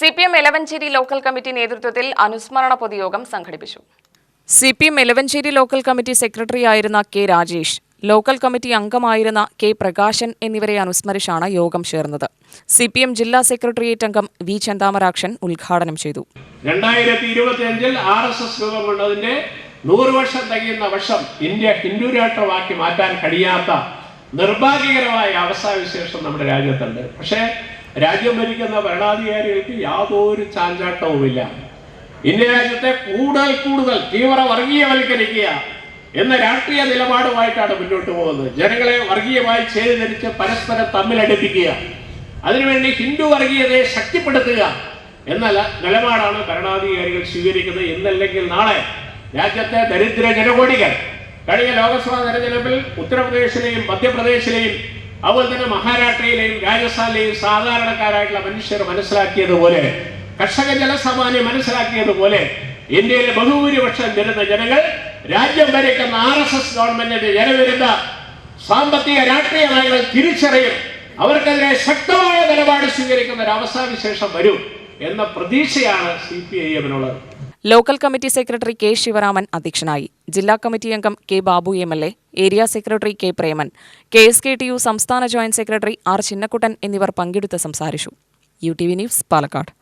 C P M Elavancheri local committee നേതൃത്വത്തിൽ അനുസ്മരണ പൊതുയോഗം സംഘടിപ്പിച്ചു. C P M Elavancheri local committee സെക്രട്ടറിയായിരുന്ന കെ രാജേഷ് ലോക്കൽ കമ്മിറ്റി അംഗമായിരുന്ന കെ പ്രകാശൻ എന്നിവരെ അനുസ്മരിച്ചാണ് യോഗം ചേർന്നത്. സി പി എം ജില്ലാ സെക്രട്ടേറിയറ്റ് അംഗം വി ചന്താമരാക്ഷൻ ഉദ്ഘാടനം ചെയ്തു. രണ്ടായിരത്തി ഇരുപത്തി അഞ്ചിൽ ആർ എസ് എസ് രൂപം നൂറ് വർഷം തികയുന്ന വർഷം ഇന്ത്യ ഹിന്ദു രാഷ്ട്രമാക്കി മാറ്റാൻ കഴിയാത്ത നിർഭാഗ്യകരമായ അവസ്ഥാവിശേഷം നമ്മുടെ രാജ്യത്തുണ്ട്. പക്ഷേ രാജ്യം ഭരിക്കുന്ന ഭരണാധികാരികൾക്ക് യാതൊരു ചാഞ്ചാട്ടവുമില്ല. ഇന്ത്യ രാജ്യത്തെ കൂടുതൽ കൂടുതൽ തീവ്ര വർഗീയവൽക്കരിക്കുക എന്ന രാഷ്ട്രീയ നിലപാടുമായിട്ടാണ് മുന്നോട്ട് പോകുന്നത്. ജനങ്ങളെ വർഗീയമായി ചേരിതരിച്ച് പരസ്പരം തമ്മിലടുപ്പിക്കുക അതിനുവേണ്ടി ഹിന്ദു വർഗീയതയെ ശക്തിപ്പെടുത്തുക എന്ന നിലപാടാണ് ഭരണാധികാരികൾ സ്വീകരിക്കുന്നത്. എന്നല്ലെങ്കിൽ നാളെ രാജ്യത്തെ ദരിദ്ര ജനകോടികൾ കഴിഞ്ഞ ലോക്സഭാ തെരഞ്ഞെടുപ്പിൽ ഉത്തർപ്രദേശിലെയും മധ്യപ്രദേശിലെയും അതുപോലെ തന്നെ മഹാരാഷ്ട്രയിലെയും രാജസ്ഥാനിലെയും സാധാരണക്കാരായിട്ടുള്ള മനുഷ്യർ മനസ്സിലാക്കിയതുപോലെ കർഷക ജനസാമാന്യം മനസ്സിലാക്കിയതുപോലെ ഇന്ത്യയിലെ ബഹുഭൂരിപക്ഷം വരുന്ന ജനങ്ങൾ രാജ്യം ഭരിക്കുന്ന ആർ എസ് എസ് ഗവൺമെന്റിന്റെ ജനവിരുദ്ധ സാമ്പത്തിക രാഷ്ട്രീയ നയങ്ങൾ തിരിച്ചറിയും. അവർക്കെതിരെ ശക്തമായ നിലപാട് സ്വീകരിക്കുന്ന ഒരു അവസ്ഥാവിശേഷം വരും എന്ന പ്രതീക്ഷയാണ് C P I എമ്മിനുള്ളത്. Local committee secretary K Sivaraman അധ്യക്ഷനായി. ജില്ലാ കമ്മിറ്റി അംഗം K Babu M L A area secretary K Preman K S K T U സംസ്ഥാന ജോയിന്റ് സെക്രട്ടറി ആർ ചിന്നക്കുട്ടൻ എന്നിവർ പങ്കെടുത്ത് സംസാരിച്ചു. U T V news Palakkad.